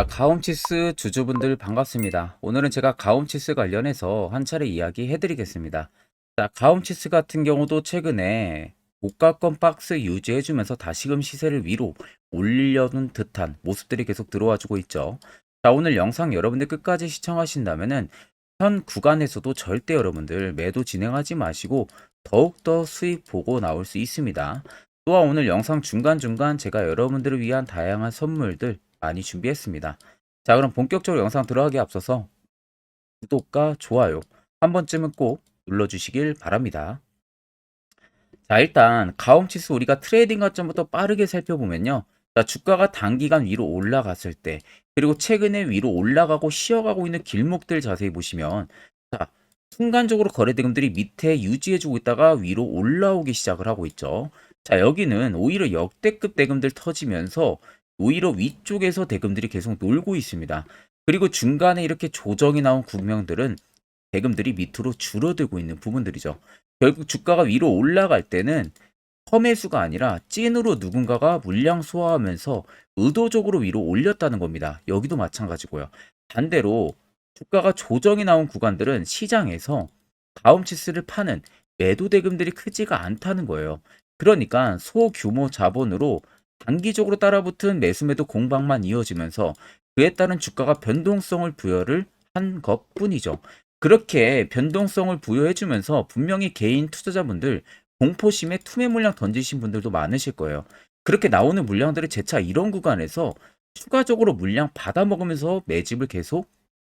자, 가움치스 주주분들 반갑습니다. 오늘은 제가 가움치스 관련해서 한 차례 이야기 해드리겠습니다. 자, 가움치스 같은 경우도 최근에 고가권 박스 유지해주면서 다시금 시세를 위로 올리려는 듯한 모습들이 계속 들어와주고 있죠. 자, 오늘 영상 여러분들 끝까지 시청하신다면은 현 구간에서도 절대 여러분들 매도 진행하지 마시고 더욱더 수익 보고 나올 수 있습니다. 또한 오늘 영상 중간중간 제가 여러분들을 위한 다양한 선물들 많이 준비했습니다. 자, 그럼 본격적으로 영상 들어가기 앞서서 구독과 좋아요 한 번쯤은 꼭 눌러주시길 바랍니다. 자, 일단 가움치수 우리가 트레이딩 관점부터 빠르게 살펴보면요. 자, 주가가 단기간 위로 올라갔을 때 그리고 최근에 위로 올라가고 쉬어가고 있는 길목들 자세히 보시면 자, 순간적으로 거래대금들이 밑에 유지해주고 있다가 위로 올라오기 시작을 하고 있죠. 자, 여기는 오히려 역대급 대금들 터지면서 오히려 위쪽에서 대금들이 계속 놀고 있습니다. 그리고 중간에 이렇게 조정이 나온 국면들은 대금들이 밑으로 줄어들고 있는 부분들이죠. 결국 주가가 위로 올라갈 때는 펌매수가 아니라 찐으로 누군가가 물량 소화하면서 의도적으로 위로 올렸다는 겁니다. 여기도 마찬가지고요. 반대로 주가가 조정이 나온 구간들은 시장에서 다음치스를 파는 매도 대금들이 크지가 않다는 거예요. 그러니까 소규모 자본으로 단기적으로 따라붙은 매수매도 공방만 이어지면서 그에 따른 주가가 변동성을 부여를 한 것뿐이죠. 그렇게 변동성을 부여해주면서 분명히 개인 투자자분들 공포심에 투매 물량 던지신 분들도 많으실 거예요. 그렇게 나오는 물량들을 재차 이런 구간에서 추가적으로 물량 받아먹으면서 매집을 계속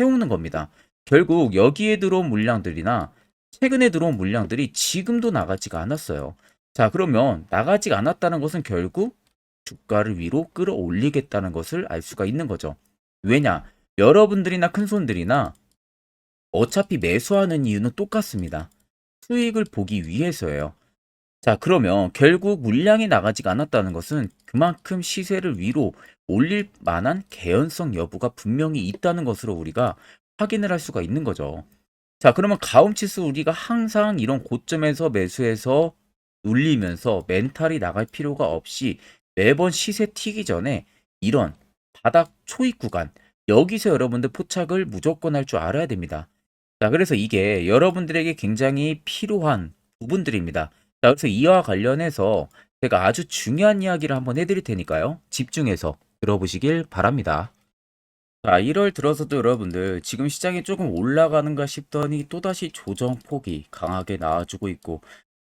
해오는 겁니다. 결국 여기에 들어온 물량들이나 최근에 들어온 물량들이 지금도 나가지가 않았어요. 자, 그러면 나가지 않았다는 것은 결국 주가를 위로 끌어올리겠다는 것을 알 수가 있는 거죠. 왜냐? 여러분들이나 큰손들이나 어차피 매수하는 이유는 똑같습니다. 수익을 보기 위해서예요. 자, 그러면 결국 물량이 나가지가 않았다는 것은 그만큼 시세를 위로 올릴 만한 개연성 여부가 분명히 있다는 것으로 우리가 확인을 할 수가 있는 거죠. 자, 그러면 가움치수 우리가 항상 이런 고점에서 매수해서 눌리면서 멘탈이 나갈 필요가 없이 매번 시세 튀기 전에 이런 바닥 초입 구간 여기서 여러분들 포착을 무조건 할 줄 알아야 됩니다. 자, 그래서 이게 여러분들에게 굉장히 필요한 부분들입니다. 자, 그래서 이와 관련해서 제가 아주 중요한 이야기를 한번 해드릴 테니까요. 집중해서 들어보시길 바랍니다. 자, 1월 들어서도 여러분들 지금 시장이 조금 올라가는가 싶더니 또다시 조정 폭이 강하게 나와주고 있고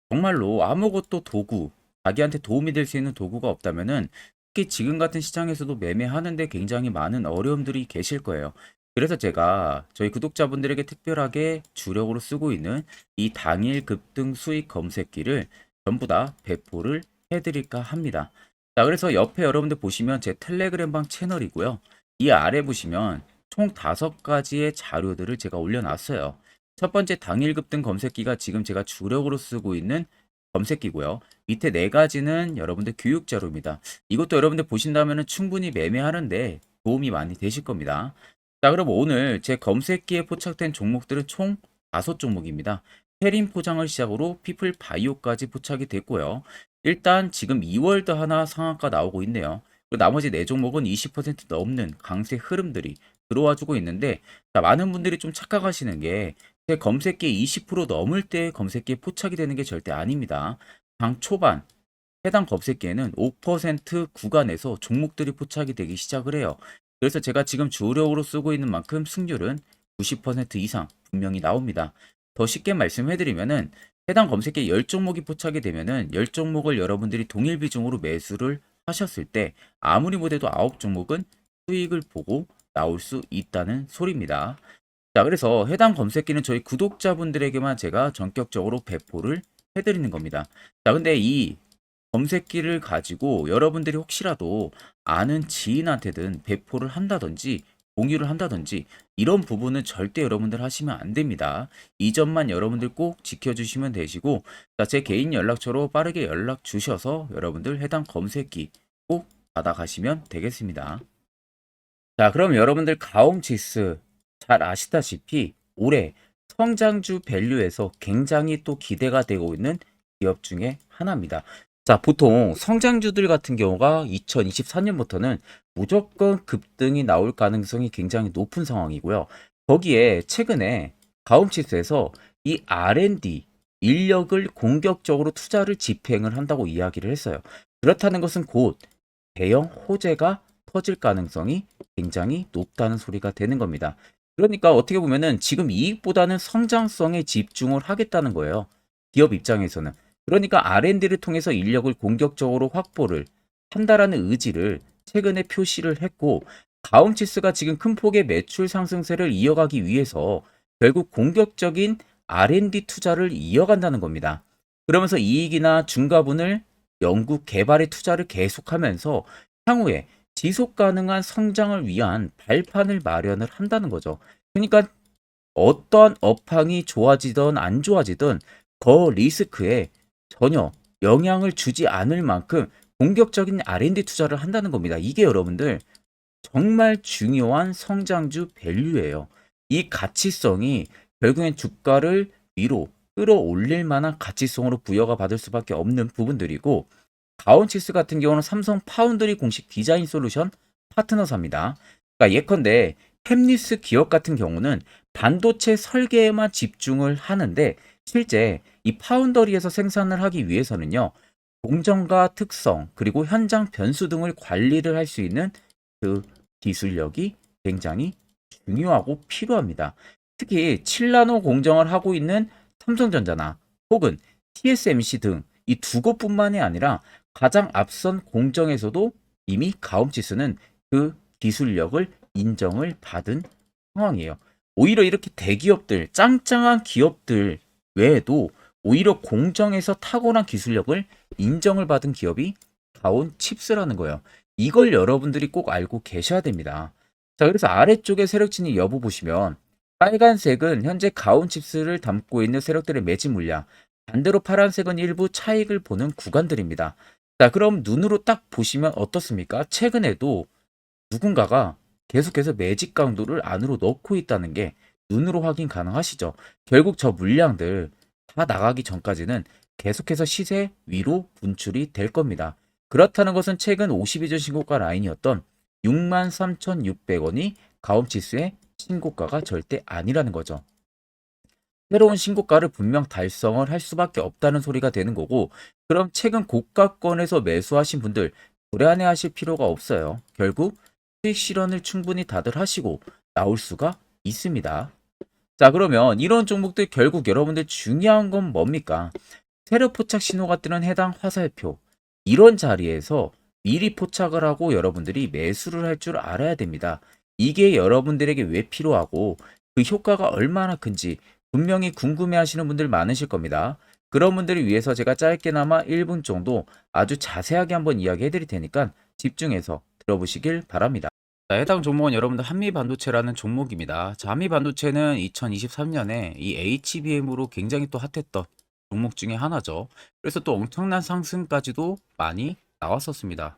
정말로 아무것도 도구, 자기한테 도움이 될 수 있는 도구가 없다면은 특히 지금 같은 시장에서도 매매하는데 굉장히 많은 어려움들이 계실 거예요. 그래서 제가 저희 구독자분들에게 특별하게 주력으로 쓰고 있는 이 당일 급등 수익 검색기를 전부 다 배포를 해드릴까 합니다. 자, 그래서 옆에 여러분들 보시면 제 텔레그램방 채널이고요. 이 아래 보시면 총 다섯 가지의 자료들을 제가 올려놨어요. 첫 번째 당일 급등 검색기가 지금 제가 주력으로 쓰고 있는 검색기고요. 밑에 네 가지는 여러분들 교육 자료입니다. 이것도 여러분들 보신다면 충분히 매매하는데 도움이 많이 되실 겁니다. 자, 그럼 오늘 제 검색기에 포착된 종목들은 총 다섯 종목입니다. 페린 포장을 시작으로 피플 바이오까지 포착이 됐고요. 일단 지금 2월도 하나 상한가 나오고 있네요. 나머지 네 종목은 20% 넘는 강세 흐름들이 들어와 주고 있는데 자, 많은 분들이 좀 착각하시는 게제 검색기에 20% 넘을 때 검색기에 포착이 되는 게 절대 아닙니다. 장 초반 해당 검색기에는 5% 구간에서 종목들이 포착이 되기 시작을 해요. 그래서 제가 지금 주력으로 쓰고 있는 만큼 승률은 90% 이상 분명히 나옵니다. 더 쉽게 말씀해드리면은 해당 검색기에 10종목이 포착이 되면은 10종목을 여러분들이 동일 비중으로 매수를 하셨을 때 아무리 못해도 9종목은 수익을 보고 나올 수 있다는 소리입니다. 자, 그래서 해당 검색기는 저희 구독자분들에게만 제가 전격적으로 배포를 해드리는 겁니다. 자, 근데 이 검색기를 가지고 여러분들이 혹시라도 아는 지인한테든 배포를 한다든지 공유를 한다든지 이런 부분은 절대 여러분들 하시면 안 됩니다. 이 점만 여러분들 꼭 지켜주시면 되시고 자, 제 개인 연락처로 빠르게 연락 주셔서 여러분들 해당 검색기 꼭 받아가시면 되겠습니다. 자, 그럼 여러분들 가옴치스 잘 아시다시피 올해 성장주 밸류에서 굉장히 또 기대가 되고 있는 기업 중에 하나입니다. 자, 보통 성장주들 같은 경우가 2024년부터는 무조건 급등이 나올 가능성이 굉장히 높은 상황이고요. 거기에 최근에 가움치스에서 이 R&D 인력을 공격적으로 투자를 집행을 한다고 이야기를 했어요. 그렇다는 것은 곧 대형 호재가 터질 가능성이 굉장히 높다는 소리가 되는 겁니다. 그러니까 어떻게 보면은 지금 이익보다는 성장성에 집중을 하겠다는 거예요. 기업 입장에서는. 그러니까 R&D를 통해서 인력을 공격적으로 확보를 한다라는 의지를 최근에 표시를 했고 가움치스가 지금 큰 폭의 매출 상승세를 이어가기 위해서 결국 공격적인 R&D 투자를 이어간다는 겁니다. 그러면서 이익이나 중과분을 연구 개발에 투자를 계속하면서 향후에 지속 가능한 성장을 위한 발판을 마련을 한다는 거죠. 그러니까 어떠한 업황이 좋아지든 안 좋아지든 그 리스크에 전혀 영향을 주지 않을 만큼 공격적인 R&D 투자를 한다는 겁니다. 이게 여러분들 정말 중요한 성장주 밸류예요. 이 가치성이 결국엔 주가를 위로 끌어올릴 만한 가치성으로 부여가 받을 수밖에 없는 부분들이고 가온치스 같은 경우는 삼성 파운드리 공식 디자인 솔루션 파트너사입니다. 그러니까 예컨대 팹리스 기업 같은 경우는 반도체 설계에만 집중을 하는데 실제 이 파운더리에서 생산을 하기 위해서는요. 공정과 특성 그리고 현장 변수 등을 관리를 할 수 있는 그 기술력이 굉장히 중요하고 필요합니다. 특히 7나노 공정을 하고 있는 삼성전자나 혹은 TSMC 등 이 두 곳뿐만이 아니라 가장 앞선 공정에서도 이미 가움치스는 그 기술력을 인정을 받은 상황이에요. 오히려 이렇게 대기업들, 짱짱한 기업들 외에도 오히려 공정에서 탁월한 기술력을 인정을 받은 기업이 가온 칩스라는 거예요. 이걸 여러분들이 꼭 알고 계셔야 됩니다. 자, 그래서 아래쪽에 세력진이 여부 보시면 빨간색은 현재 가온 칩스를 담고 있는 세력들의 매집 물량, 반대로 파란색은 일부 차익을 보는 구간들입니다. 자, 그럼 눈으로 딱 보시면 어떻습니까? 최근에도 누군가가 계속해서 매집 강도를 안으로 넣고 있다는 게 눈으로 확인 가능하시죠. 결국 저 물량들 다 나가기 전까지는 계속해서 시세 위로 분출이 될 겁니다. 그렇다는 것은 최근 52전 신고가 라인이었던 63,600원이 가움지수의 신고가가 절대 아니라는 거죠. 새로운 신고가를 분명 달성을 할 수밖에 없다는 소리가 되는 거고 그럼 최근 고가권에서 매수하신 분들 불안해 하실 필요가 없어요. 결국 수익 실현을 충분히 다들 하시고 나올 수가 있습니다. 자 그러면 이런 종목들 결국 여러분들 중요한 건 뭡니까? 세력 포착 신호가 뜨는 해당 화살표 이런 자리에서 미리 포착을 하고 여러분들이 매수를 할 줄 알아야 됩니다. 이게 여러분들에게 왜 필요하고 그 효과가 얼마나 큰지 분명히 궁금해 하시는 분들 많으실 겁니다. 그런 분들을 위해서 제가 짧게나마 1분 정도 아주 자세하게 한번 이야기해 드릴 테니까 집중해서 들어보시길 바랍니다. 자, 해당 종목은 여러분들 한미반도체라는 종목입니다. 자, 한미반도체는 2023년에 이 HBM으로 굉장히 또 핫했던 종목 중에 하나죠. 그래서 또 엄청난 상승까지도 많이 나왔었습니다.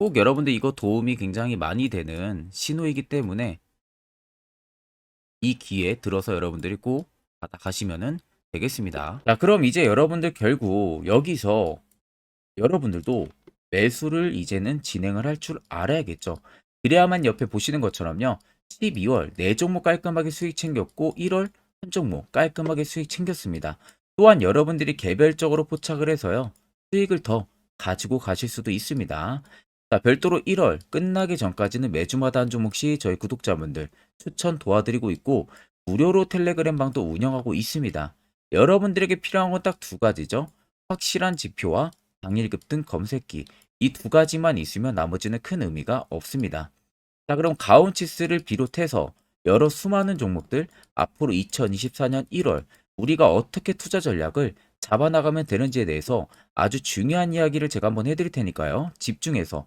꼭 여러분들 이거 도움이 굉장히 많이 되는 신호이기 때문에 이 기회에 들어서 여러분들이 꼭 받아가시면은 되겠습니다. 자, 그럼 이제 여러분들 결국 여기서 여러분들도 매수를 이제는 진행을 할 줄 알아야겠죠. 그래야만 옆에 보시는 것처럼요. 12월 4종목 깔끔하게 수익 챙겼고 1월 한 종목 깔끔하게 수익 챙겼습니다. 또한 여러분들이 개별적으로 포착을 해서요. 수익을 더 가지고 가실 수도 있습니다. 자, 별도로 1월 끝나기 전까지는 매주마다 한 종목씩 저희 구독자분들 추천 도와드리고 있고 무료로 텔레그램 방도 운영하고 있습니다. 여러분들에게 필요한 건 딱 두 가지죠. 확실한 지표와 당일 급 등 검색기. 이 두 가지만 있으면 나머지는 큰 의미가 없습니다. 자, 그럼 가온치스를 비롯해서 여러 수많은 종목들 앞으로 2024년 1월 우리가 어떻게 투자 전략을 잡아나가면 되는지에 대해서 아주 중요한 이야기를 제가 한번 해드릴 테니까요. 집중해서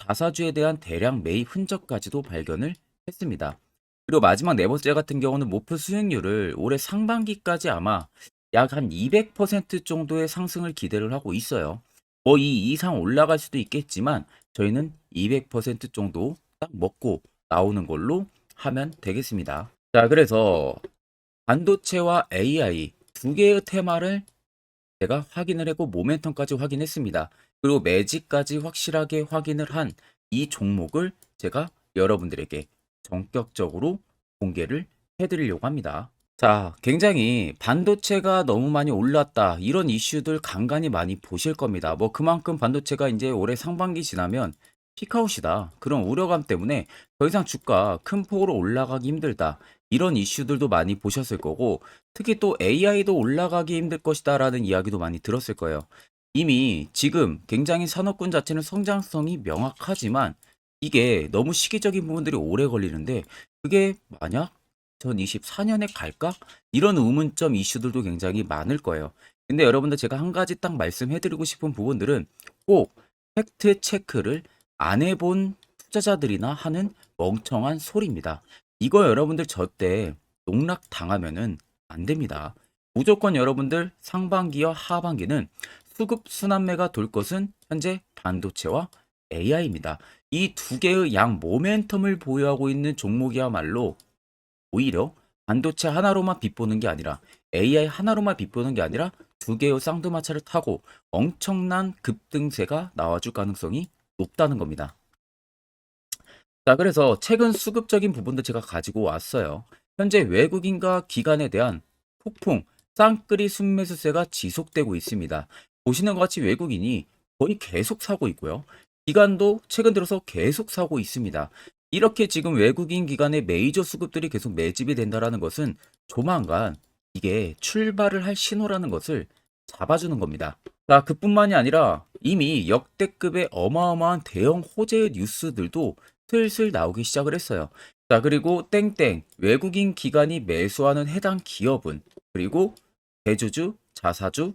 자사주에 대한 대량 매입 흔적까지도 발견을 했습니다. 그리고 마지막 네 번째 같은 경우는 목표 수익률을 올해 상반기까지 아마 약 한 200% 정도의 상승을 기대를 하고 있어요. 뭐 이 이상 올라갈 수도 있겠지만 저희는 200% 정도 딱 먹고 나오는 걸로 하면 되겠습니다. 자, 그래서 반도체와 AI 두 개의 테마를 제가 확인을 했고 모멘텀까지 확인했습니다. 그리고 매직까지 확실하게 확인을 한 이 종목을 제가 여러분들에게 전격적으로 공개를 해드리려고 합니다. 자, 굉장히 반도체가 너무 많이 올랐다. 이런 이슈들 간간히 많이 보실 겁니다. 뭐 그만큼 반도체가 이제 올해 상반기 지나면 피카웃이다. 그런 우려감 때문에 더 이상 주가 큰 폭으로 올라가기 힘들다. 이런 이슈들도 많이 보셨을 거고, 특히 또 AI도 올라가기 힘들 것이다 라는 이야기도 많이 들었을 거예요. 이미 지금 굉장히 산업군 자체는 성장성이 명확하지만 이게 너무 시기적인 부분들이 오래 걸리는데 그게 만약 2024년에 갈까? 이런 의문점 이슈들도 굉장히 많을 거예요. 근데 여러분들 제가 한 가지 딱 말씀해드리고 싶은 부분들은 꼭 팩트 체크를 안 해본 투자자들이나 하는 멍청한 소리입니다. 이거 여러분들 절대 농락 당하면은 안 됩니다. 무조건 여러분들 상반기와 하반기는 수급 순환매가 돌 것은 현재 반도체와 AI입니다. 이 두 개의 양 모멘텀을 보유하고 있는 종목이야말로 오히려 반도체 하나로만 빗보는 게 아니라 AI 하나로만 빗보는 게 아니라 두 개의 쌍두마차를 타고 엄청난 급등세가 나와줄 가능성이 높다는 겁니다. 자, 그래서 최근 수급적인 부분도 제가 가지고 왔어요. 현재 외국인과 기관에 대한 폭풍, 쌍끌이 순매수세가 지속되고 있습니다. 보시는 것 같이 외국인이 거의 계속 사고 있고요. 기관도 최근 들어서 계속 사고 있습니다. 이렇게 지금 외국인 기관의 메이저 수급들이 계속 매집이 된다라는 것은 조만간 이게 출발을 할 신호라는 것을 잡아주는 겁니다. 자, 그뿐만이 아니라 이미 역대급의 어마어마한 대형 호재의 뉴스들도 슬슬 나오기 시작을 했어요. 자, 그리고 땡땡 외국인 기관이 매수하는 해당 기업은 그리고 대주주, 자사주,